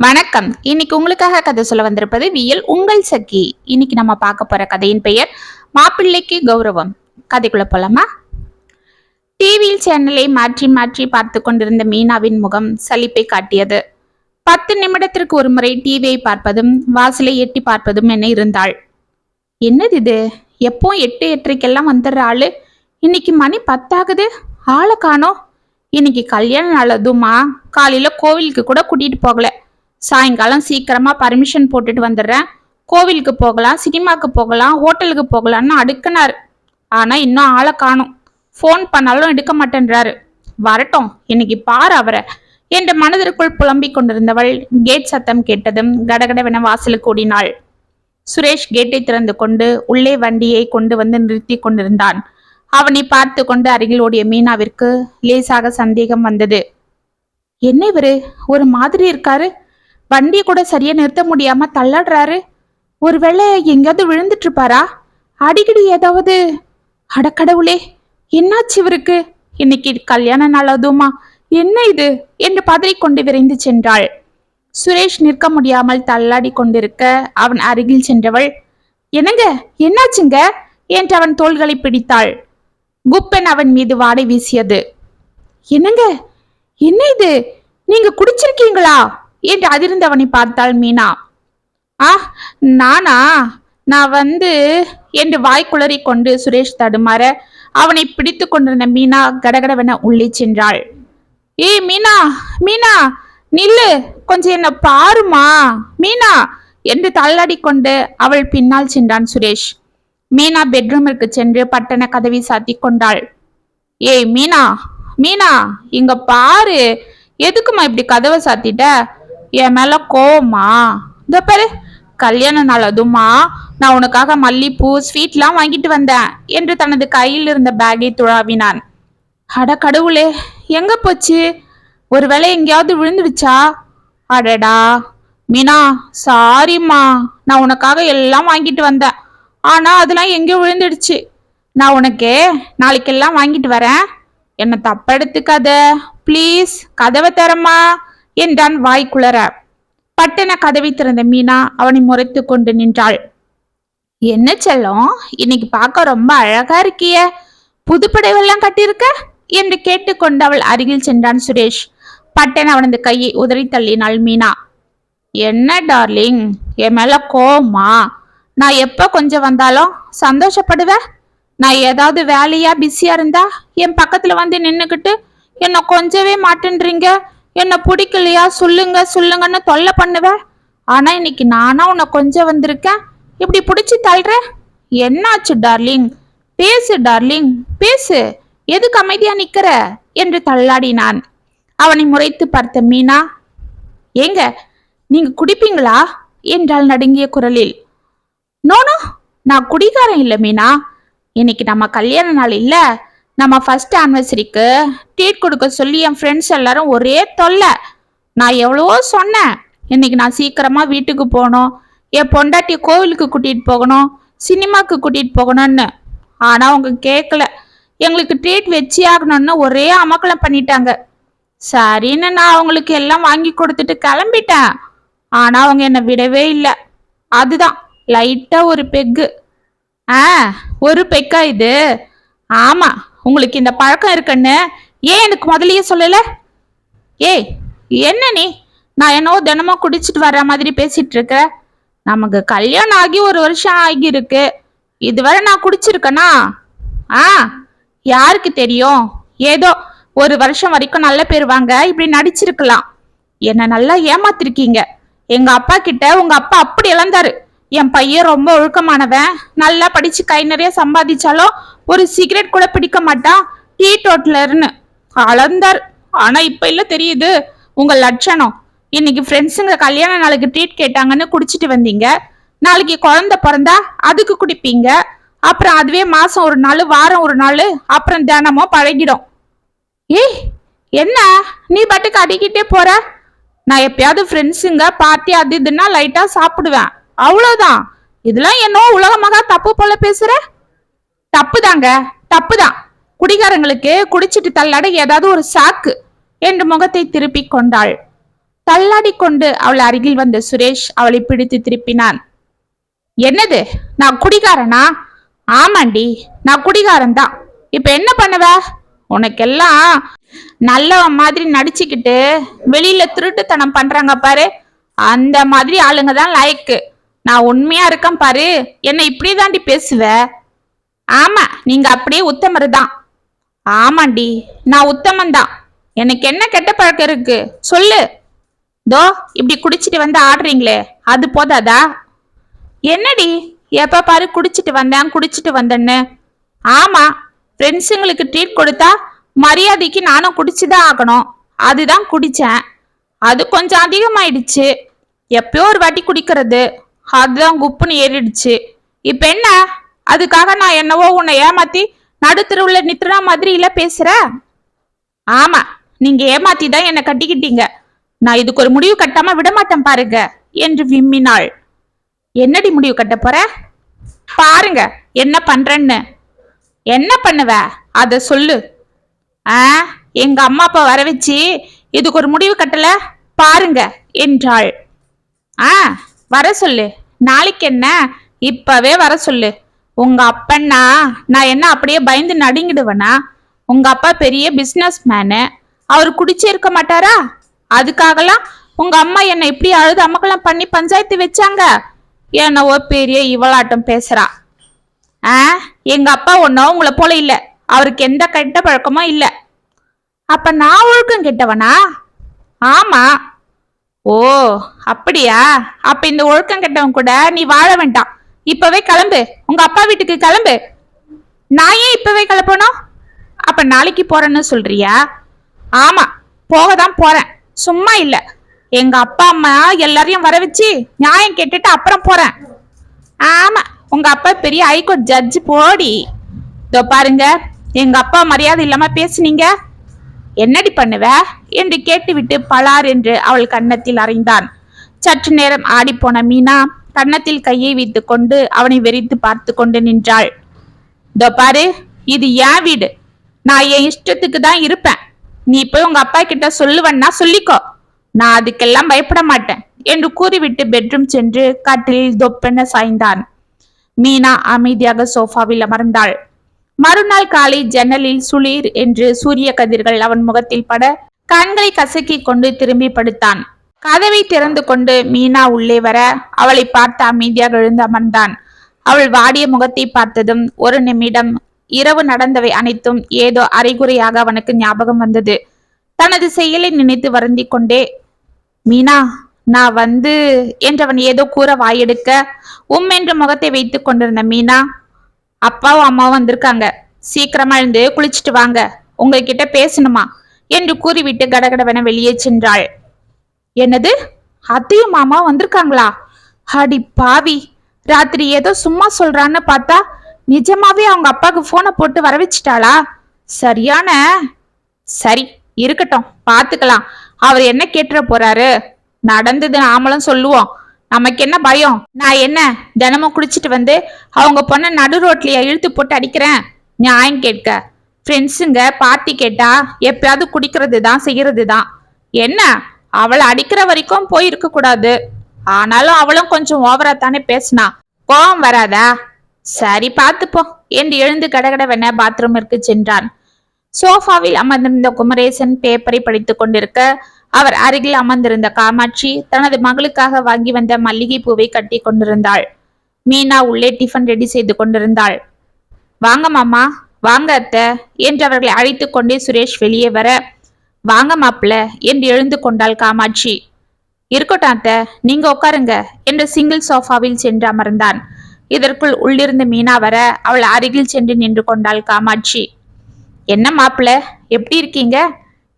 வணக்கம். இன்னைக்கு உங்களுக்காக கதை சொல்ல வந்திருப்பது வியல் உங்கள் சக்கி. இன்னைக்கு நம்ம பார்க்க போற கதையின் பெயர் மாப்பிள்ளைக்கு கௌரவம். கதைக்குள்ள போலாமா? டிவியில் சேனலை மாற்றி மாற்றி பார்த்து கொண்டிருந்த மீனாவின் முகம் சலிப்பை காட்டியது. பத்து நிமிடத்திற்கு ஒரு முறை டிவியை பார்ப்பதும் வாசலை எட்டி பார்ப்பதும் என இருந்தாள். என்னது இது? எப்போ எட்டு எட்டரைக்கெல்லாம் வந்துடுற ஆளு? இன்னைக்கு மணி பத்தாகுது. ஆளை காணோம். இன்னைக்கு கல்யாணம் நல்லதுமா காலையில கோவிலுக்கு கூட கூட்டிட்டு போகல. சாயங்காலம் சீக்கிரமாக பர்மிஷன் போட்டுட்டு வந்துடுறேன். கோவிலுக்கு போகலாம் சினிமாவுக்கு போகலாம் ஹோட்டலுக்கு போகலான்னு அடுக்கினார். ஆனால் இன்னும் ஆளை காணும். ஃபோன் பண்ணாலும் எடுக்க மாட்டேன்றாரு. வரட்டும் இன்னைக்கு பாரு அவரை. என்ற மனதிற்குள் புலம்பிக் கொண்டிருந்தவள் கேட் சத்தம் கேட்டதும் கடகடவென வாசலுக்கு ஓடினாள் சுரேஷ் கேட்டை திறந்து கொண்டு உள்ளே வண்டியை கொண்டு வந்து நிறுத்தி கொண்டிருந்தான். அவனை பார்த்து கொண்டு அருகில் ஓடிய மீனாவிற்கு லேசாக சந்தேகம் வந்தது. என்ன இவரு? ஒரு மாதிரி இருக்காரு. வண்டியை கூட சரியா நிறுத்த முடியாம தள்ளாடுறாரு. ஒருவேளை எங்கேயாவது விழுந்துட்டு இருப்பாரா அடிக்கடி ஏதாவது அடக்கடவுளே என்னாச்சு இவருக்கு? இன்னைக்கு கல்யாண நாள் அதுமா என்ன இது? என்று பதறிக்கொண்டு விரைந்து சென்றாள். சுரேஷ் நிற்க முடியாமல் தள்ளாடி கொண்டிருக்க அவன் அருகில் சென்றவள் என்னங்க என்னாச்சுங்க? என்று அவன் தோள்களை பிடித்தாள். குப்பன் அவன் மீது வாடை வீசியது. என்னங்க? என்ன இது? நீங்க குடிச்சிருக்கீங்களா? என்று அதிர்ந்தவனை பார்த்தாள் மீனா? ஆ நானா? நான் வந்து என்று வாய்க்குளறி கொண்டு சுரேஷ் தடுமாற அவனை பிடித்து கொண்டிருந்த மீனா கடகடவென உள்ளே சென்றாள். ஏய் மீனா மீனா நில்லு. கொஞ்சம் என்ன பாருமா. மீனா என்று தள்ளாடி கொண்டு அவள் பின்னால் சென்றான் சுரேஷ். மீனா பெட்ரூமிற்கு சென்று பட்டண கதவை சாத்தி கொண்டாள். ஏய் மீனா மீனா இங்க பாரு. எதுக்குமா இப்படி கதவை சாத்திட்ட? என் மேலே கோவமா? இந்த பாரு கல்யாண நாள் அதுமா. நான் உனக்காக மல்லிப்பூ ஸ்வீட்லாம் வாங்கிட்டு வந்தேன் என்று தனது கையில் இருந்த பேக்கை துழாவினான். அட கடவுளே எங்க போச்சு? ஒருவேளை எங்கேயாவது விழுந்துடுச்சா அடடா. மீனா சாரிம்மா நான் உனக்காக எல்லாம் வாங்கிட்டு வந்தேன். ஆனால் அதெல்லாம் எங்கேயோ விழுந்துடுச்சு? நான் உனக்கு நாளைக்கெல்லாம் வாங்கிட்டு வரேன். என்னை தப்பெடுத்துக்காத. ப்ளீஸ் கதவை தரம்மா என்றான் வாய் குளற. பட்டன கதவை திறந்த மீனா அவனை முறைத்து கொண்டு நின்றாள். என்ன செல்லம்? இன்னைக்கு பார்க்க ரொம்ப அழகா இருக்கிய. புதுப்படைவெல்லாம் கட்டியிருக்க? என்று கேட்டுக்கொண்டு அவள் அருகில் சென்றான் சுரேஷ். பட்டன் அவனது கையை உதறி தள்ளினாள் மீனா. என்ன டார்லிங்? என் மேல கோமா நான் எப்ப கொஞ்சம் வந்தாலும் சந்தோஷப்படுவேன் நான் ஏதாவது வேலையா பிஸியா இருந்தா என் பக்கத்துல வந்து நின்னுக்கிட்டு என்னை கொஞ்சவே மாட்டேன்றீங்க. என்ன பிடிக்கலையா? சொல்லுங்க சொல்லுங்கன்னு தொல்லை பண்ணுவ. ஆனா இன்னைக்கு நானா உன்னை கொஞ்சம் வந்திருக்கேன். இப்படி பிடிச்சி தள்ளுற? என்னாச்சு டார்லிங் பேசு டார்லிங் பேசு. எதுக்கு அமைதியா நிக்கிற? என்று தள்ளாடினான். அவனை முறைத்து பார்த்த மீனா ஏங்க நீங்க குடிப்பீங்களா? என்றாள் நடுங்கிய குரலில். நோனோ நான் குடிகாரன் இல்லை மீனா. இன்னைக்கு நம்ம கல்யாண நாள் இல்லை. நம்ம ஃபர்ஸ்ட் ஆனிவர்சரிக்கு ட்ரீட் கொடுக்க சொல்லி என் ஃப்ரெண்ட்ஸ் எல்லாரும் ஒரே தொல்லை. நான் எவ்வளவோ சொன்னேன். இன்னைக்கு நான் சீக்கிரமா வீட்டுக்கு போகணும். என் பொண்டாட்டி கோவிலுக்கு கூட்டிகிட்டு போகணும். சினிமாவுக்கு கூட்டிகிட்டு போகணும்னு. ஆனால் அவங்க கேட்கல எங்களுக்கு ட்ரீட் வச்சு ஆகணும்னு ஒரே அமக்கலம் பண்ணிட்டாங்க. சரின்னு நான் அவங்களுக்கு எல்லாம் வாங்கி கொடுத்துட்டு கிளம்பிட்டேன். ஆனால் அவங்க என்னை விடவே இல்லை. அதுதான் லைட்டாக ஒரு பெக்கு ஆ ஒரு பெக்கா இது. ஆமாம் உங்களுக்கு இந்த பழக்கம் இருக்குன்னு ஏன் எனக்கு முதலையே சொல்லல? ஏய் என்ன நீ? நான் என்னவோ தினமும் குடிச்சிட்டு வர்ற மாதிரி பேசிட்டு இருக்க. நமக்கு கல்யாணம் ஆகி ஒரு வருஷம் ஆகியிருக்கு. இதுவரை நான் குடிச்சிருக்கேனா? ஆ யாருக்கு தெரியும்? ஏதோ ஒரு வருஷம் வரைக்கும் நல்ல பேர் வாங்க இப்படி நடிச்சிருக்கலாம். என்ன நல்லா ஏமாத்திருக்கீங்க. எங்க அப்பா கிட்ட உங்க அப்பா அப்படி இழந்தாரு. என் பையன் ரொம்ப ஒழுக்கமானவன். நல்லா படிச்சு கை நிறைய சம்பாதிச்சாலும் ஒரு சிகரெட் கூட பிடிக்க மாட்டான் டீ டோட்லர்னு அளந்தார் ஆனா இப்ப இல்ல தெரியுது. உங்க லட்சணம். இன்னைக்கு ஃப்ரெண்ட்ஸுங்க கல்யாண நாளைக்கு ட்ரீட் கேட்டாங்கன்னு குடிச்சிட்டு வந்தீங்க. நாளைக்கு குழந்தை பிறந்தா அதுக்கு குடிப்பீங்க. அப்புறம் அதுவே மாசம் ஒரு நாள் வாரம் ஒரு நாள் அப்புறம் தினமும் பழகிடும். ஏய் என்ன? நீ பாட்டுக்கு அடிக்கிட்டே போற? நான் எப்பயாவது ஃப்ரெண்ட்ஸுங்க பார்ட்டி அது இதுன்னா லைட்டா சாப்பிடுவேன். அவ்வளோதான் இதெல்லாம் என்னோ உலகமாக தப்பு போல பேசுற? தப்பு தாங்க தப்பு தான் குடிகாரங்களுக்கு குடிச்சிட்டு தள்ளாட ஏதாவது ஒரு சாக்கு என்று முகத்தை திருப்பி கொண்டாள். தள்ளாடி கொண்டு அவள் அருகில் வந்த சுரேஷ் அவளை பிடித்து திருப்பினான். என்னது? நான் குடிகாரனா? ஆமாண்டி நான் குடிகாரன் தான் இப்ப என்ன பண்ணுவ? உனக்கெல்லாம் நல்லவன் மாதிரி நடிச்சுக்கிட்டு வெளியில திருட்டுத்தனம் பண்றாங்க பாரு. அந்த மாதிரி ஆளுங்க தான் லாய்க்கு. நான் உண்மையா இருக்கேன் பாரு. என்ன இப்படி தாண்டி பேசுவ? ஆமா நீங்க அப்படியே உத்தமர் தான் ஆமாண்டி நான் உத்தமன் தான் எனக்கு என்ன கெட்ட பழக்கம் இருக்கு? சொல்லு. தோ இப்படி குடிச்சிட்டு வந்து ஆடுறீங்களே அது போதாதா? என்னடி எப்ப பாரு குடிச்சிட்டு வந்தேன் குடிச்சிட்டு வந்தேன்னு. ஆமா ஃப்ரெண்ட்ஸுங்களுக்கு ட்ரீட் கொடுத்தா மரியாதைக்கு நானும் குடிச்சுதான் ஆகணும். அதுதான் குடிச்சேன். அது கொஞ்சம் அதிகமாயிடுச்சு. எப்பயோ ஒரு வாட்டி குடிக்கிறது. அதுதான் குப்புன்னு ஏறிடுச்சு. இப்ப என்ன? அதுக்காக நான் என்னவோ உன்னை ஏமாத்தி நடுத்தருவுல நித்ரா மாதிரி இல்ல பேசுற? ஆமா நீங்க ஏமாத்தி தான் என்னை கட்டிக்கிட்டீங்க. நான் இதுக்கு ஒரு முடிவு கட்டாம விட மாட்டேன் பாருங்க என்று விம்மினாள். என்னடி முடிவு கட்ட போற? பாருங்க என்ன பண்றேன்னு. என்ன பண்ணுவ? அத சொல்லு. ஆ எங்க அம்மா அப்பா வர வச்சு இதுக்கு ஒரு முடிவு கட்டல? பாருங்க என்றாள். ஆ வர சொல்லு. நாளைக்கு என்ன? இப்பவே வர சொல்லு. உங்க அப்பன்னா நான் என்ன அப்படியே பயந்து நடுங்கிடுவேனா? உங்க அப்பா பெரிய பிசினஸ் மேனு அவர் குடிச்சே இருக்க மாட்டாரா? அதுக்காகலாம் உங்க அம்மா என்னை இப்படி அழுது அமக்கெல்லாம் பண்ணி பஞ்சாயத்து வச்சாங்க. என்னவோ பெரிய இவளாட்டம் பேசுறா. ஆ? எங்க அப்பா ஒன்றும் உங்களை போல இல்ல. அவருக்கு எந்த கெட்ட பழக்கமும் இல்ல. அப்ப நான் ஒழுக்கம் கெட்டவனா? ஆமா. ஓ அப்படியா? அப்ப இந்த ஒழுக்கம் கெட்டவன் கூட நீ வாழ வேண்டாம். இப்பவே கிளம்பு. உங்க அப்பா வீட்டுக்கு கிளம்பு. நான் ஏன் இப்பவே கிளம்பணும்? அப்ப நாளைக்கு போறேன்னு சொல்றியா? ஆமா போக தான் போறேன். சும்மா இல்ல. எங்க அப்பா அம்மா எல்லாரையும் வர வச்சு நியாயம் கேட்டுட்டு அப்புறம் போறேன். ஆமா உங்க அப்பா பெரிய ஹைகோர்ட் ஜட்ஜ் போடி. இதோ பாருங்க எங்க அப்பா மரியாதை இல்லாம பேசுனீங்க. என்னடி பண்ணுவ? என்று கேட்டுவிட்டு பலார் என்று அவள் கன்னத்தில் அறைந்தான். சற்று நேரம் ஆடிப்போன மீனா கன்னத்தில் கையை வைத்துக் கொண்டு அவனை வெறித்து பார்த்து கொண்டு நின்றாள். இதோ பாரு இது என் வீடு. நான் என் இஷ்டத்துக்கு தான் இருப்பேன். நீ போய் உங்க அப்பா கிட்ட சொல்லுவன்னா சொல்லிக்கோ. நான் அதுக்கெல்லாம் பயப்பட மாட்டேன் என்று கூறிவிட்டு பெட்ரூம் சென்று கட்டிலில் தொப்பென சாய்ந்தான். மீனா அமைதியாக சோஃபாவில் அமர்ந்தாள். மறுநாள் காலை ஜன்னலில் சுளீர் என்று சூரிய கதிர்கள் அவன் முகத்தில் பட கண்களை கசக்கிக் கொண்டு திரும்பி படுத்தான். கதவை திறந்து கொண்டு மீனா உள்ளே வர அவளை பார்த்து அமைதியாக எழுந்து அமர்ந்தான். அவள் வாடிய முகத்தை பார்த்ததும் ஒரு நிமிடம் இரவு நடந்தவை அனைத்தும் ஏதோ அரைகுறையாக அவனுக்கு ஞாபகம் வந்தது. தனது செயலை நினைத்து வருந்தி கொண்டே மீனா நான் வந்து என்றவன் ஏதோ கூற வாயெடுக்க உம் என்று முகத்தை வைத்து கொண்டிருந்த மீனா அப்பாவும் அம்மாவும் வந்திருக்காங்க. சீக்கிரமா எழுந்து குளிச்சிட்டு வாங்க. உங்ககிட்ட பேசணுமா? என்று கூறிவிட்டு கடகடவென வெளியே சென்றாள். என்னது? அத்தையும் மாமா வந்திருக்காங்களா? அடி பாவி. ராத்திரி ஏதோ சும்மா சொல்றான்னு பார்த்தா நிஜமாவே அவங்க அப்பாவுக்கு போனை போட்டு வர வச்சிட்டாளா சரியான. சரி இருக்கட்டும் பாத்துக்கலாம். அவர் என்ன கேட்டுற போறாரு? நடந்தது நாமளும் சொல்லுவோம். நமக்கு என்ன பயம்? நான் என்ன தினமும் குடிச்சிட்டு வந்து அவங்க பொண்ணை நடு ரோட்லயே இழுத்து போட்டு அடிக்கிறேன்? நியாயம் கேட்க. ஃப்ரெண்ட்ஸுங்க பார்ட்டி கேட்டா எப்பயாவது குடிக்கிறது தான் செய்யறது தான் என்ன? அவளை அடிக்கிற வரைக்கும் போய் இருக்க கூடாது. ஆனாலும் அவளும் கொஞ்சம் ஓவரா தானே பேசினா. கோவம் வராதா? சரி பார்த்துப்போ. என்று எழுந்து கடகடவென பாத்ரூமிற்கு சென்றான். சோஃபாவில் அமர்ந்திருந்த குமரேசன் பேப்பரை படித்துக் கொண்டிருக்க அவர் அருகில் அமர்ந்திருந்த காமாட்சி தனது மகளுக்காக வாங்கி வந்த மல்லிகை பூவை கட்டி கொண்டிருந்தாள். மீனா உள்ளே டிஃபன் ரெடி செய்து கொண்டிருந்தாள். வாங்க மாமா வாங்க அத்த என்று அவர்களை அழைத்துக் கொண்டே சுரேஷ் வெளியே வர வாங்க மாப்பிள என்று எழுந்து கொண்டாள் காமாட்சி. இருக்கட்டும் அத்தை நீங்க உட்காருங்க என்று சிங்கிள் சோஃபாவில் சென்று அமர்ந்தான். இதற்குள் உள்ளிருந்து மீனா வர அவள் அருகில் சென்று நின்று கொண்டாள் காமாட்சி. என்ன மாப்பிள எப்படி இருக்கீங்க?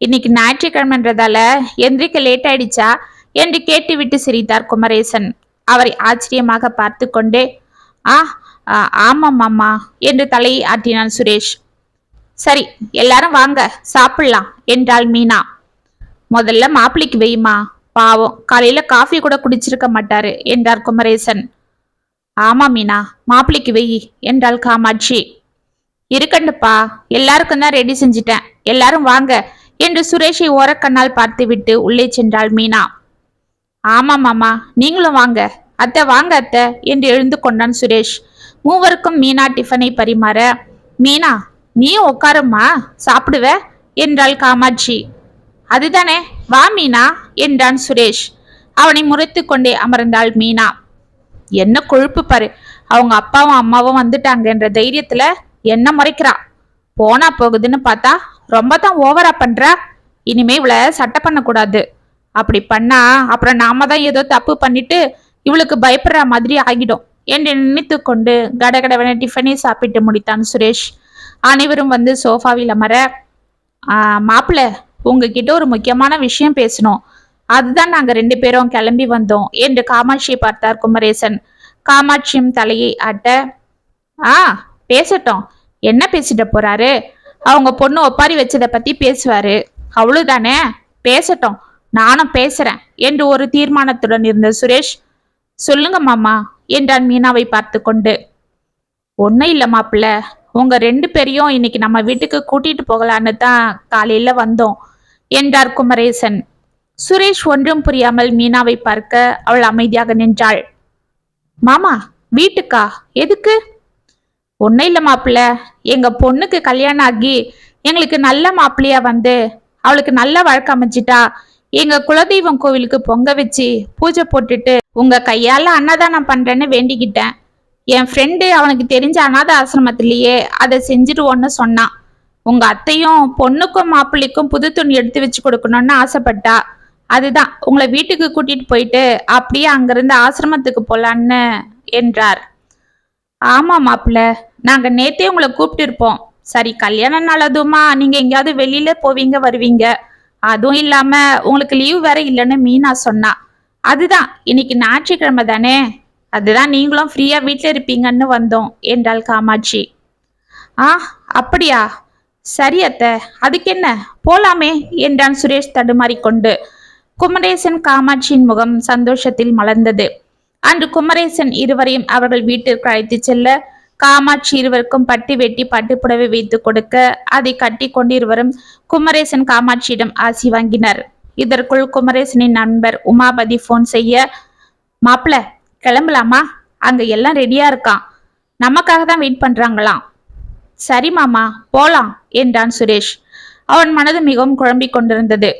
இன்னைக்கு ஞாயிற்றுக்கிழமைன்றதால எந்திரிக்க லேட் ஆயிடுச்சா? என்று கேட்டுவிட்டு சிரித்தார் குமரேசன். அவரை ஆச்சரியமாக பார்த்து கொண்டே ஆ ஆ, ஆமாம் மாமா என்று தலையை ஆட்டினான் சுரேஷ். சரி எல்லாரும் வாங்க சாப்பிடலாம் என்றாள் மீனா. முதல்ல மாப்பிளைக்கு வையுமா? பாவம் காலையில காஃபி கூட குடிச்சிருக்க மாட்டாரு என்றார் குமரேசன். ஆமா மீனா மாப்பிளைக்கு வெயி என்றாள் காமாட்சி. இருக்கண்டுப்பா எல்லாருக்கும் தான் ரெடி செஞ்சிட்டேன் எல்லாரும் வாங்க என்று சுரேஷை ஓரக்கண்ணால் பார்த்துவிட்டு உள்ளே சென்றாள் மீனா. ஆமா மாமா நீங்களும் வாங்க அத்தை வாங்க அத்தை என்று எழுந்து கொண்டான் சுரேஷ். மூவருக்கும் மீனா டிஃபனை பரிமாற மீனா நீயும் உட்காரம்மா சாப்பிடுவ என்றாள் காமாட்சி. அதுதானே வா மீனா என்றான் சுரேஷ். அவனை முறைத்து கொண்டே அமர்ந்தாள் மீனா. என்ன கொழுப்பு பாரு அவங்க அப்பாவும் அம்மாவும் வந்துட்டாங்க என்ற தைரியத்துல என்ன முறைக்கிறா? போனா போகுதுன்னு பார்த்தா ரொம்ப தான் ஓவரா பண்றா. இனிமே இவளை சட்டை பண்ணக்கூடாது. அப்படி பண்ணா அப்புறம் நாம தான் ஏதோ தப்பு பண்ணிட்டு இவளுக்கு பயப்படுற மாதிரி ஆகிடும் என்று நினைத்து கொண்டு கடகடவன டிஃபனை சாப்பிட்டு முடித்தான் சுரேஷ். அனைவரும் வந்து சோஃபாவில் அமர மாப்பிள்ள உங்ககிட்ட ஒரு முக்கியமான விஷயம் பேசணும். அதுதான் நாங்கள் ரெண்டு பேரும் கிளம்பி வந்தோம். என்று காமாட்சியை பார்த்தார் குமரேசன். காமாட்சியும் தலையை ஆட்ட ஆ பேசட்டும். என்ன பேசிட்டு போறாரு? அவங்க பொண்ணு ஒப்பாரி வச்சதை பத்தி பேசுவாரு. அவ்வளவுதானே? பேசட்டும். நானும் பேசுறேன். என்று ஒரு தீர்மானத்துடன் இருந்த சுரேஷ் சொல்லுங்க மாமா. என்றான் மீனாவை பார்த்து கொண்டு ஒன்றும் இல்லை மாப்பிள்ள உங்க ரெண்டு பேரையும் இன்னைக்கு நம்ம வீட்டுக்கு கூட்டிட்டு போகலான்னு தான் காலையில வந்தோம். என்றார் குமரேசன். சுரேஷ் ஒன்றும் புரியாமல் மீனாவை பார்க்க அவள் அமைதியாக நின்றாள். மாமா வீட்டுக்கா? எதுக்கு? ஒன்றும் இல்லை மாப்பிள்ள. எங்க பொண்ணுக்கு கல்யாணம் ஆகி எங்களுக்கு நல்ல மாப்பிள்ளையா வந்து அவளுக்கு நல்ல வழக்கம் அமைச்சிட்டா எங்க குலதெய்வம் கோவிலுக்கு பொங்க வச்சு பூஜை போட்டுட்டு உங்க கையால அன்னதானம் பண்றேன்னு வேண்டிக்கிட்டேன். என் ஃப்ரெண்டு அவனுக்கு தெரிஞ்ச அனாத ஆசிரமத்திலேயே அதை செஞ்சிருவோன்னு சொன்னான் உங்க அத்தையும் பொண்ணுக்கும் மாப்பிள்ளைக்கும் புது துணி எடுத்து வச்சு கொடுக்கணும்னு ஆசைப்பட்டா. அதுதான் உங்களை வீட்டுக்கு கூட்டிட்டு போயிட்டு அப்படியே அங்கிருந்து ஆசிரமத்துக்கு போலான்னு என்றார். ஆமா மாப்பிள்ள நாங்க நேத்தே உங்களை கூப்பிட்டு இருப்போம். சரி கல்யாணம் நல்லதுமா நீங்க எங்கேயாவது வெளியில போவீங்க வருவீங்க. அதுவும் இல்லாம உங்களுக்கு லீவ் வேற இல்லைன்னு மீனா சொன்னா. அதுதான் இன்னைக்கு ஞாயிற்றுக்கிழமை தானே? அதுதான் நீங்களும் ஃப்ரீயா வீட்டில் இருப்பீங்கன்னு வந்தோம் என்றாள் காமாட்சி. ஆ அப்படியா? சரி அத்த அதுக்கு என்ன? போலாமே என்றான் சுரேஷ் தடுமாறிக்கொண்டு. குமரேசன் காமாட்சியின் முகம் சந்தோஷத்தில் மலர்ந்தது. அன்று குமரேசன் இருவரையும் அவர்கள் வீட்டிற்கு அழைத்து செல்ல காமாட்சி இருவருக்கும் பட்டி வெட்டி பட்டு புடவை வைத்து கொடுக்க அதை கட்டி கொண்டு இருவரும் குமரேசன் காமாட்சியிடம் ஆசி வாங்கினர். இதற்குள் குமரேசனின் நண்பர் உமாபதி ஃபோன் செய்ய மாப்பிள கிளம்பலாமா? அங்க எல்லாம் ரெடியா இருக்கான். நமக்காக தான் வெயிட் பண்றாங்களாம். சரி மாமா போலாம் என்றான் சுரேஷ். அவன் மனது மிகவும் குழம்பி கொண்டிருந்தது.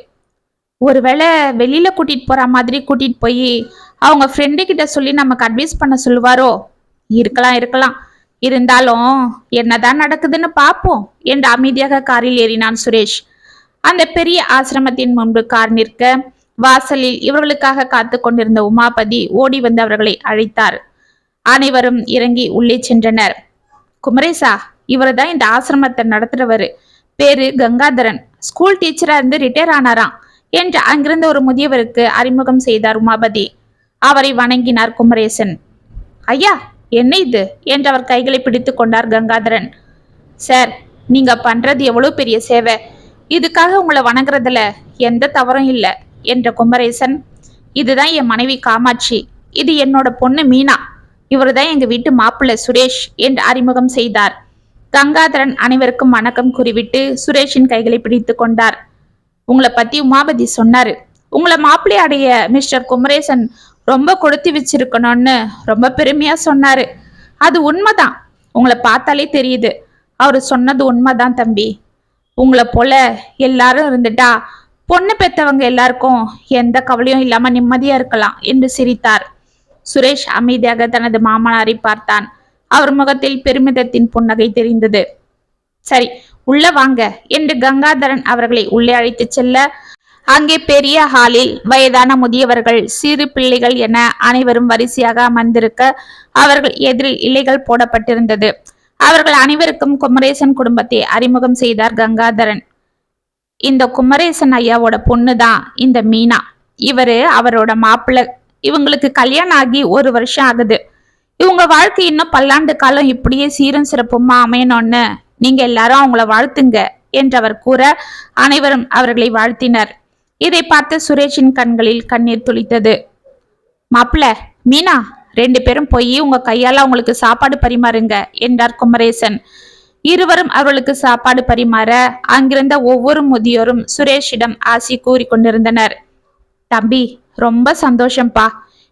ஒருவேளை வெளியில கூட்டிட்டு போற மாதிரி கூட்டிட்டு போய் அவங்க ஃப்ரெண்டு கிட்ட சொல்லி நமக்கு அட்வைஸ் பண்ண சொல்லுவாரோ? இருக்கலாம் இருக்கலாம். இருந்தாலும் என்னதான் நடக்குதுன்னு பார்ப்போம் என்று அமைதியாக காரில் ஏறினான் சுரேஷ். அந்த பெரிய ஆசிரமத்தின் முன்பு கார் நிற்க வாசலில் இவர்களுக்காக காத்து கொண்டிருந்த உமாபதி ஓடி வந்து அவர்களை அழைத்தார். அனைவரும் இறங்கி உள்ளே சென்றனர். குமரேசா இவர் தான் இந்த ஆசிரமத்தை நடத்துறவரு. பேரு கங்காதரன். ஸ்கூல் டீச்சரா இருந்து ரிட்டையர் ஆனாராம் என்று அங்கிருந்த ஒரு முதியவருக்கு அறிமுகம் செய்தார் உமாபதி. அவரை வணங்கினார் குமரேசன். ஐயா என்ன இது? என்று அவர் கைகளை பிடித்து கொண்டார் கங்காதரன். சார் நீங்க பண்றது எவ்வளவு பெரிய சேவை. இதுக்காக உங்களை வணங்குறதுல எந்த தவறும் இல்லை. என்ற குமரேசன் இதுதான் என் மனைவி காமாட்சி. இது என்னோட பொண்ணு மீனா. இவர் தான் எங்க வீட்டு மாப்பிள்ளை சுரேஷ் என்று அறிமுகம் செய்தார். கங்காதரன் அனைவருக்கும் வணக்கம் கூறிவிட்டு சுரேஷின் கைகளை பிடித்து கொண்டார். உங்களை பத்தி உமாபதி சொன்னாரு. உங்களை மாப்பிள்ளை அடைய மிஸ்டர் குமரேசன் ரொம்ப கொடுத்து வச்சிருக்கணும்னு ரொம்ப பெருமையா சொன்னாரு. அது உண்மைதான். உங்களை பார்த்தாலே தெரியுது. அவர் சொன்னது உண்மைதான் தம்பி. உங்களை போல எல்லாரும் இருந்துட்டா பொண்ணு பெத்தவங்க எல்லாருக்கும் எந்த கவலையும் இல்லாம நிம்மதியா இருக்கலாம் என்று சிரித்தார். சுரேஷ் அமைதியாக தனது மாமனாரை பார்த்தான். அவர் முகத்தில் பெருமிதத்தின் புன்னகை தெரிந்தது. சரி உள்ள வாங்க என்று கங்காதரன் அவர்களை உள்ளே அழைத்துச் செல்ல அங்கே பெரிய ஹாலில் வயதான முதியவர்கள் சிறு பிள்ளைகள் என அனைவரும் வரிசையாக அமர்ந்திருக்க அவர்கள் எதிரில் இலைகள் போடப்பட்டிருந்தது. அவர்கள் அனைவருக்கும் குமரேசன் குடும்பத்தை அறிமுகம் செய்தார் கங்காதரன். இந்த குமரேசன் ஐயாவோட பொண்ணு தான் இந்த மீனா. இவரு அவரோட மாப்பிள்ளை. இவங்களுக்கு கல்யாணம் ஆகி ஒரு வருஷம் ஆகுது. இவங்க வாழ்க்கை இன்னும் பல்லாண்டு காலம் இப்படியே சீரும் சிறப்புமா அமையணும்னு நீங்க எல்லாரும் அவங்கள வாழ்த்துங்க என்றவர் கூற அனைவரும் அவர்களை வாழ்த்தினர். இதை பார்த்து சுரேஷின் கண்களில் கண்ணீர் துளித்தது. மாப்பிள மீனா ரெண்டு பேரும் போய் உங்க கையால அவங்களுக்கு சாப்பாடு பரிமாறுங்க என்றார் குமரேசன். இருவரும் அவர்களுக்கு சாப்பாடு பரிமாற அங்கிருந்த ஒவ்வொரு முதியோரும் சுரேஷிடம் ஆசி கூறிக்கொண்டிருந்தனர் தம்பி ரொம்ப சந்தோஷம்ப்பா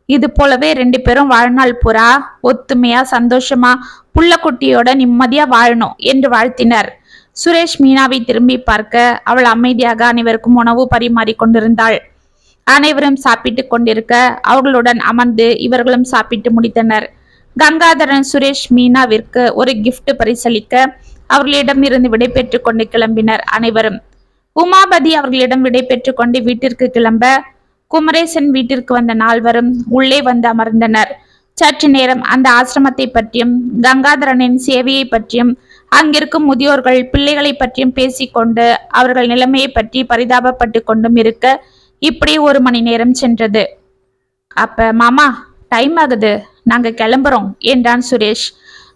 இது போலவே ரெண்டு பேரும் வாழ்நாள் புறா ஒத்துமையா சந்தோஷமா புள்ளக்குட்டியோட நிம்மதியா வாழணும் என்று வாழ்த்தினர். சுரேஷ் மீனாவை திரும்பி பார்க்க அவள் அமைதியாக அனைவருக்கும் உணவு பரிமாறி கொண்டிருந்தாள். அனைவரும் சாப்பிட்டு கொண்டிருக்க அவர்களுடன் அமர்ந்து இவர்களும் சாப்பிட்டு முடித்தனர். கங்காதரன் சுரேஷ் மீனாவிற்கு ஒரு கிஃப்ட் பரிசளிக்க அவர்களிடம் இருந்து விடைபெற்று கொண்டு கிளம்பினர் அனைவரும். உமாபதி அவர்களிடம் விடைபெற்று கொண்டு வீட்டிற்கு கிளம்ப குமரேசன் வீட்டிற்கு வந்த நால்வரும் உள்ளே வந்து அமர்ந்தனர். சற்று நேரம் அந்த ஆசிரமத்தை பற்றியும் கங்காதரனின் சேவையை பற்றியும் அங்கிருக்கும் முதியோர்கள் பிள்ளைகளை பற்றியும் பேசிக்கொண்டு அவர்கள் நிலைமையை பற்றி பரிதாபப்பட்டு கொண்டும் இருக்க இப்படி ஒரு மணி நேரம் சென்றது. அப்ப மாமா டைம் ஆகுது. நாங்க கிளம்புறோம் என்றான் சுரேஷ்.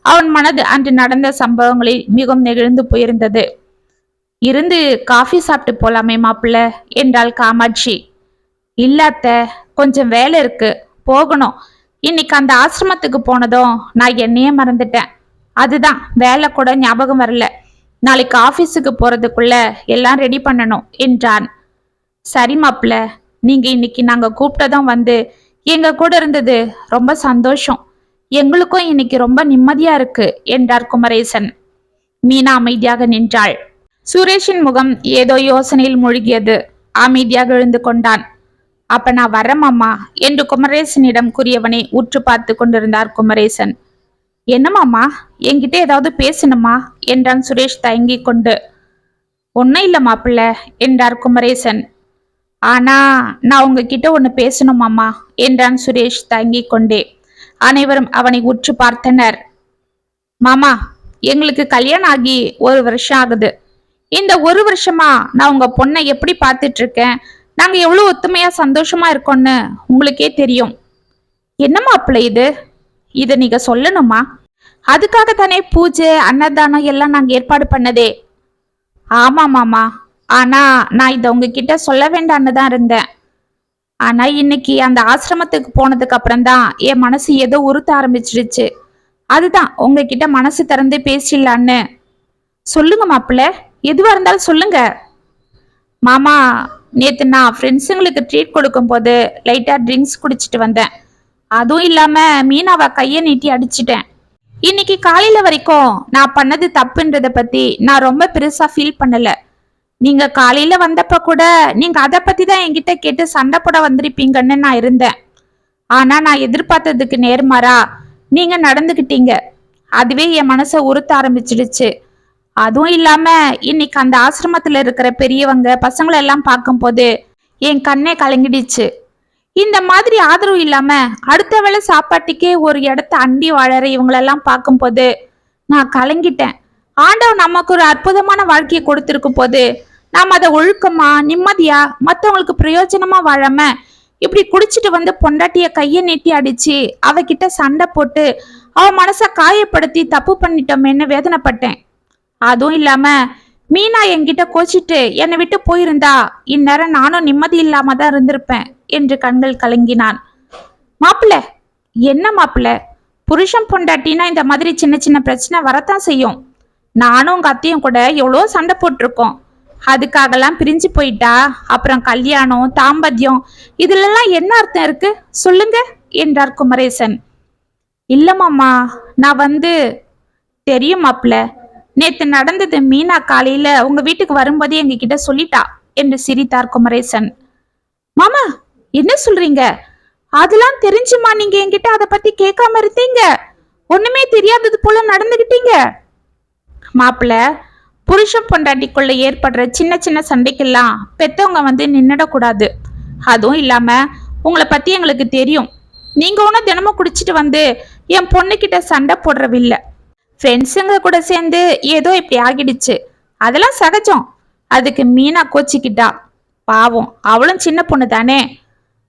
அவன் மனது அன்று நடந்த சம்பவங்களில் மிகவும் நெகிழ்ந்து போயிருந்தது. இருந்து காஃபி சாப்பிட்டு போலாமே மாப்பிள்ள என்றாள் காமாட்சி. இல்லாத்த கொஞ்சம் வேலை இருக்கு போகணும். இன்னைக்கு அந்த ஆசிரமத்துக்கு போனதும் நான் என்னையே மறந்துட்டேன். அதுதான் வேலை கூட ஞாபகம் வரல. நாளைக்கு ஆஃபீஸுக்கு போறதுக்குள்ள எல்லாம் ரெடி பண்ணணும் என்றான். சரி மாப்பிள்ள நீங்க இன்னைக்கு நாங்க கூப்பிட்டதும் வந்து எங்க கூட இருந்தது ரொம்ப சந்தோஷம். எங்களுக்கும் இன்னைக்கு ரொம்ப நிம்மதியா இருக்கு என்றார் குமரேசன். மீனா அமைதியாக நின்றாள். சுரேஷின் முகம் ஏதோ யோசனையில் மூழ்கியது. அமைதியாக எழுந்து கொண்டான். அப்ப நான் வரமாமா என்று குமரேசனிடம் கூறியவனை உற்று பார்த்து கொண்டிருந்தார் குமரேசன். என்னமாமா என்கிட்ட ஏதாவது பேசணுமா? என்றான் சுரேஷ் தயங்கிக் கொண்டு. ஒன்னும் இல்ல மாப்பிள்ள என்றார் குமரேசன். ஆனா நான் உங்ககிட்ட ஒன்னு பேசணுமாமா என்றான் சுரேஷ் தயங்கிக் கொண்டே. அனைவரும் அவனை உற்று பார்த்தனர். மாமா எங்களுக்கு கல்யாணம் ஆகி ஒரு வருஷம் ஆகுது. இந்த ஒரு வருஷமா நான் உங்க பொண்ணை எப்படி பார்த்துட்டு இருக்கேன் நாங்க எவ்வளவு ஒத்துமையா சந்தோஷமா இருக்கோம்னு உங்களுக்கே தெரியும். என்னம்மா மாப்பிள்ளை இது? இதை நீங்க சொல்லணுமா? அதுக்காக தானே பூஜை அன்னதானம் எல்லாம் நாங்க ஏற்பாடு பண்ணதே. ஆமா மாமா. ஆனா நான் இதை உங்ககிட்ட சொல்ல வேண்டான்னு தான் இருந்தேன். ஆனா இன்னைக்கு அந்த ஆசிரமத்துக்கு போனதுக்கு அப்புறம் தான் என் மனசு ஏதோ உறுத்த ஆரம்பிச்சிடுச்சு அதுதான் உங்ககிட்ட மனசு திறந்து பேசிடலான்னு. சொல்லுங்க மாப்பிள்ள எதுவா இருந்தாலும் சொல்லுங்க. மாமா நேத்து நான் ஃப்ரெண்ட்ஸுங்களுக்கு ட்ரீட் கொடுக்கும் போது லைட்டா ட்ரிங்க்ஸ் குடிச்சிட்டு வந்தேன். அதுவும் இல்லாம மீனாவை கையை நீட்டி அடிச்சிட்டேன். இன்னைக்கு காலையில வரைக்கும் நான் பண்ணது தப்புன்றத பத்தி நான் ரொம்ப பெருசா ஃபீல் பண்ணல. நீங்க காலையில வந்தப்ப கூட நீங்க அதை பத்தி தான் என்கிட்ட கேட்டு சண்டை போட வந்திருப்பீங்கன்னு நான் இருந்தேன். ஆனா நான் எதிர்பார்த்ததுக்கு நேர்மாறா நீங்க நடந்துகிட்டீங்க அதுவே என் மனசை உறுத்த ஆரம்பிச்சிடுச்சு. அதுவும் இல்லாம இன்னைக்கு அந்த ஆசிரமத்துல இருக்கிற பெரியவங்க பசங்களை எல்லாம் பார்க்கும்போது என் கண்ணே கலங்கிடுச்சு. இந்த மாதிரி ஆதரவு இல்லாம அடுத்த வேளை சாப்பாட்டுக்கே ஒரு இடத்த அண்டி வாழற இவங்களெல்லாம் பார்க்கும்போது நான் கலங்கிட்டேன். ஆண்டவன் நமக்கு ஒரு அற்புதமான வாழ்க்கையை கொடுத்திருக்கும் போது நாம் அதை ஒழுக்கமா நிம்மதியா மற்றவங்களுக்கு பிரயோஜனமா வாழாம இப்படி குடிச்சிட்டு வந்து பொண்டாட்டிய கையை நீட்டி அடிச்சு அவகிட்ட சண்டை போட்டு அவ மனசை காயப்படுத்தி தப்பு பண்ணிட்டோமேன்னு வேதனைப்பட்டேன். அதுவும் இல்லாம மீனா என்கிட்ட கோச்சிட்டு என்னை விட்டு போயிருந்தா இந்நேரம் நானும் நிம்மதி இல்லாம தான் இருந்திருப்பேன் என்று கண்கள் கலங்கினான். மாப்பிள்ள என்ன மாப்பிள்ள? புருஷன் பொண்டாட்டினா இந்த மாதிரி சின்ன சின்ன பிரச்சனை வரத்தான் செய்யும். நானும் உங்க அத்தையும் கூட எவ்வளோ சண்டை போட்டிருக்கோம். அதுக்காகலாம் பிரிஞ்சு போயிட்டா? அப்புறம் கல்யாணம் தாம்பத்தியம் இதுலெல்லாம் என்ன அர்த்தம் இருக்கு? சொல்லுங்க என்றார் குமரேசன். இல்லம்மாம்மா நான் வந்து தெரியும் மாப்ள நேத்து நடந்தது மீனா காலையில உங்க வீட்டுக்கு வரும்போதே எங்ககிட்ட சொல்லிட்டா என்று சிரித்தார் குமரேசன். மாமா என்ன சொல்றீங்க? அதெல்லாம் தெரிஞ்சுமா நீங்க என்கிட்ட அதை பத்தி கேட்காம இருந்தீங்க? ஒண்ணுமே தெரியாதது போல நடந்துகிட்டீங்க. மாப்பிள்ள புருஷன் பொண்டாட்டிக்குள்ள ஏற்படுற சின்ன சின்ன சண்டைக்கெல்லாம் பெத்தவங்க வந்து நின்னுடக்கூடாது. அதுவும் இல்லாம உங்களை பத்தி எங்களுக்கு தெரியும். நீங்க ஒன்றும் தினமும் குடிச்சிட்டு வந்து என் பொண்ணுக்கிட்ட சண்டை போடுறவில்ல. ஃப்ரெண்ட்ஸுங்க கூட சேர்ந்து ஏதோ இப்படி ஆகிடுச்சு. அதெல்லாம் சகஜம். அதுக்கு மீனா கோச்சிக்கிட்டா. பாவம் அவளும் சின்ன பொண்ணு தானே.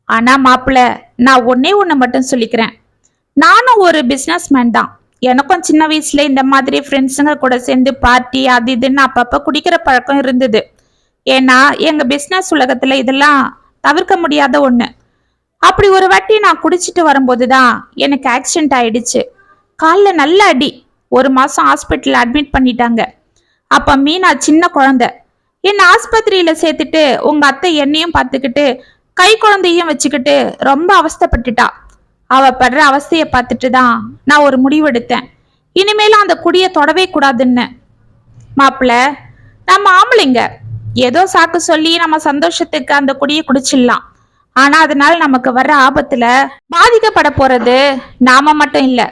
ஆனா மாப்பிள்ள நான் ஒன்னே ஒன்று மட்டும் சொல்லிக்கிறேன். நானும் ஒரு பிஸ்னஸ் மேன் தான். எனக்கும் சின்ன வயசுல இந்த மாதிரி ஃப்ரெண்ட்ஸுங்க கூட சேர்ந்து பார்ட்டி அது இதுன்னு அப்பப்போ குடிக்கிற பழக்கம் இருந்தது. ஏன்னா எங்க பிஸ்னஸ் உலகத்துல இதெல்லாம் தவிர்க்க முடியாத ஒண்ணு. அப்படி ஒரு வாட்டி நான் குடிச்சிட்டு வரும்போது தான் எனக்கு ஆக்சிடென்ட் ஆயிடுச்சு. காலில் நல்ல அடி. ஒரு மாசம் ஹாஸ்பிட்டல் அட்மிட் பண்ணிட்டாங்க. அப்போ மீனா சின்ன குழந்தை. என்னை ஆஸ்பத்திரியில் சேர்த்துட்டு உங்கள் அத்தை என்னையும் பார்த்துக்கிட்டு கை குழந்தையும் வச்சுக்கிட்டு ரொம்ப அவஸ்தைப்பட்டுட்டா. அவ படுற அவஸ்தைய பார்த்துட்டு தான் நான் ஒரு முடிவெடுத்தேன் இனிமேலும் அந்த குடிய தொடவே கூடாதுன்னு. மாப்பிள்ள நம்ம ஆம்பளைங்க ஏதோ சாக்கு சொல்லி நம்ம சந்தோஷத்துக்கு அந்த குடியை குடிச்சிடலாம். ஆனா அதனால நமக்கு வர்ற ஆபத்துல பாதிக்கப்பட போறது நாம மட்டும் இல்ல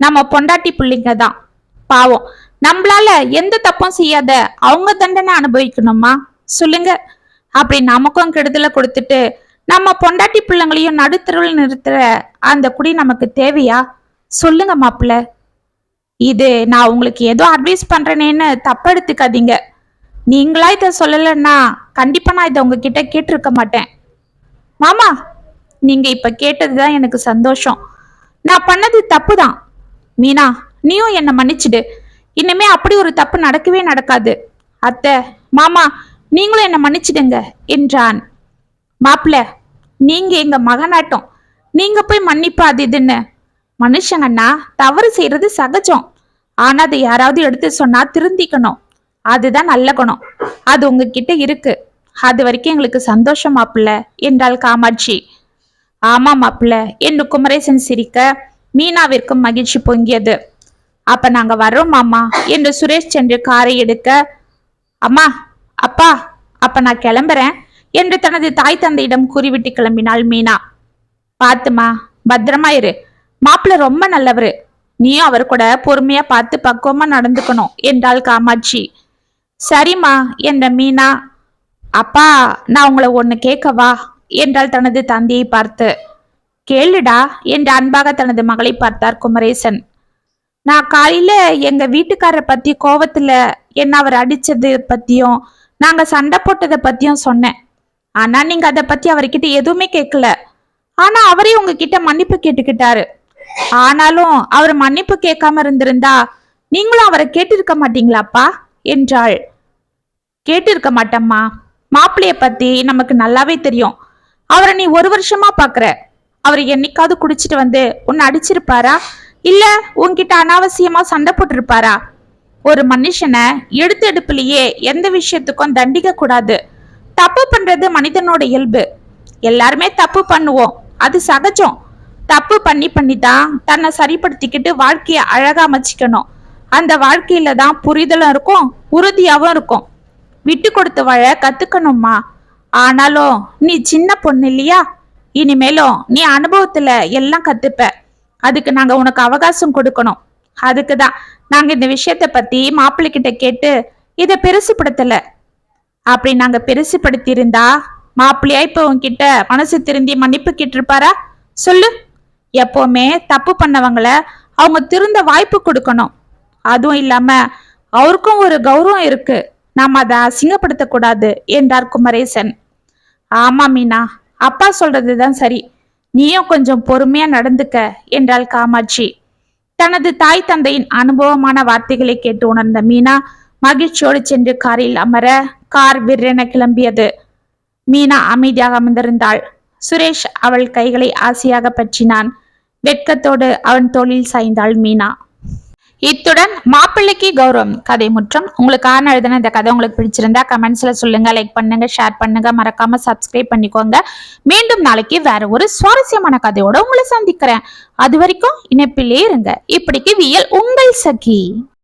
நம்ம பொண்டாட்டி பிள்ளைங்க தான். பாவம் நம்மளால எந்த தப்பும் செய்யாத அவங்க தண்டனை அனுபவிக்கணுமா? சொல்லுங்க. அப்படி நமக்கும் கெடுதலை கொடுத்துட்டு நம்ம பொண்டாட்டி பிள்ளைங்களையும் நடுத்தருவில் நிறுத்துற அந்த குடி நமக்கு தேவையா? சொல்லுங்க மாப்பிள்ள. இது நான் உங்களுக்கு ஏதோ அட்வைஸ் பண்றேனேன்னு தப்பா எடுத்துக்காதீங்க நீங்களா இதை சொல்லலைன்னா கண்டிப்பா நான் இதை உங்ககிட்ட கேட்டிருக்க மாட்டேன். மாமா நீங்க இப்ப கேட்டதுதான் எனக்கு சந்தோஷம். நான் பண்ணது தப்பு தான் மீனா நீயும் என்னை மன்னிச்சிடு. இனிமே அப்படி ஒரு தப்பு நடக்கவே நடக்காது. அத்தை மாமா நீங்களும் என்னை மன்னிச்சிடுங்க என்றான். மாப்பிள்ள நீங்க எங்க மகனாட்டம். நீங்க போய் மன்னிப்பு அது இதுன்னு. மனுஷங்கன்னா தவறு செய்யறது சகஜம். ஆனா அதை யாராவது எடுத்து சொன்னா திருந்திக்கணும். அதுதான் நல்ல குணம். அது உங்ககிட்ட இருக்கு. அது வரைக்கும் எங்களுக்கு சந்தோஷம் மாப்பிள்ள. என்றாள் காமாட்சி. ஆமா மாப்பிள்ள. என்று குமரேசன் சிரிக்க மீனாவிற்கும் மகிழ்ச்சி பொங்கியது. அப்ப நாங்க வர்றோம் மாமா என்று சுரேஷ் சென்று காரை எடுக்க அம்மா அப்பா அப்ப நான் கிளம்புறேன். என்று தனது தாய் தந்தையிடம் கூறிவிட்டு கிளம்பினாள் மீனா. பாத்துமா பத்திரமா இரு. மாப்பிள்ள ரொம்ப நல்லவரு. நீயும் அவர் கூட பொறுமையா பார்த்து பக்குவமா நடந்துக்கணும் என்றாள் காமாட்சி. சரிம்மா என்ற மீனா. அப்பா நான் உங்களை ஒன்னு கேட்கவா என்றால் தனது தந்தையை பார்த்து. கேளுடா என்று அன்பாக தனது மகளை பார்த்தார் குமரேசன். நான் காலையில எங்க வீட்டுக்காரரை பத்தி கோவத்துல என்ன அவர் அடிச்சது பத்தியும் நாங்க சண்டை போட்டதை பத்தியும் சொன்னேன். ஆனா நீங்க அதை பத்தி அவர்கிட்ட எதுவுமே கேட்கல ஆனா அவரே உங்ககிட்ட மன்னிப்பு கேட்டுக்கிட்டாரு. ஆனாலும் அவர் மன்னிப்பு கேட்காம இருந்திருந்தா நீங்களும் அவரை கேட்டிருக்க மாட்டீங்களாப்பா? என்றாள். கேட்டிருக்க மாட்டம்மா. மாப்பிளைய பத்தி நமக்கு நல்லாவே தெரியும். அவரை நீ ஒரு வருஷமா பாக்குற. அவர் என்னைக்காவது குடிச்சிட்டு வந்து உன்னை அடிச்சிருப்பாரா? இல்ல உன்கிட்ட அனாவசியமா சண்டை போட்டிருப்பாரா? ஒரு மனுஷனை எடுத்து எடுப்புலயே எந்த விஷயத்துக்கும் தண்டிக்க கூடாது தப்பு பண்றது மனிதனோட இயல்பு. எல்லாருமே தப்பு பண்ணுவோம். அது சகஜம். தப்பு பண்ணி பண்ணி தான் தன்னை சரிப்படுத்திக்கிட்டு வாழ்க்கையை அழகா அமைச்சிக்கணும். அந்த வாழ்க்கையில தான் புரிதலும் இருக்கும் உறுதியாவும் இருக்கும். விட்டு கொடுத்து வாழ கத்துக்கணும்மா. ஆனாலும் நீ சின்ன பொண்ணு இல்லையா? இனிமேலும் நீ அனுபவத்துல எல்லாம் கத்துப்ப. அதுக்கு நாங்க உனக்கு அவகாசம் கொடுக்கணும். அதுக்கு தான் நாங்க இந்த விஷயத்த பத்தி மாப்பிள்ளைகிட்ட கேட்டு இதை பெருசுப்படுத்தலை. அப்படி நாங்க பெருசுப்படுத்திருந்தா மாப்பிள்ளையா இப்ப உன்கிட்ட மனசு திருந்தி மன்னிப்பு கேட்டிருப்பாரா சொல்லு. எப்பவுமே தப்பு பண்ணவங்கள அவங்க திருந்த வாய்ப்பு கொடுக்கணும். அதுவும் இல்லாம அவருக்கும் ஒரு கௌரவம் இருக்கு. நாம அதை அசிங்கப்படுத்தக்கூடாது என்றார் குமரேசன். ஆமா மீனா அப்பா சொல்றதுதான் சரி. நீயும் கொஞ்சம் பொறுமையா நடந்துக்க என்றாள் காமாட்சி. தனது தாய் தந்தையின் அனுபவமான வார்த்தைகளை கேட்டு உணர்ந்த மீனா மகிழ்ச்சியோடு சென்று காரில் அமர கார் விற்றென கிளம்பியது. மீனா அமைதியாக அமர்ந்திருந்தாள். சுரேஷ் அவள் கைகளை ஆசையாக பற்றினான். வெட்கத்தோடு அவன் தோளில் சாய்ந்தாள் மீனா. இத்துடன் மாப்பிள்ளைக்கு கௌரவம். கதை முற்றம். உங்களுக்கான எழுதின இந்த கதை உங்களுக்கு பிடிச்சிருந்தா கமெண்ட்ஸ்ல சொல்லுங்க லைக் பண்ணுங்க ஷேர் பண்ணுங்க. மறக்காம சப்ஸ்கிரைப் பண்ணிக்கோங்க. மீண்டும் நாளைக்கு வேற ஒரு சுவாரஸ்யமான கதையோட உங்களை சந்திக்கிறேன். அது வரைக்கும் இணைப்பிலே இருங்க. இப்படிக்கு வியல் உங்கள் சகி.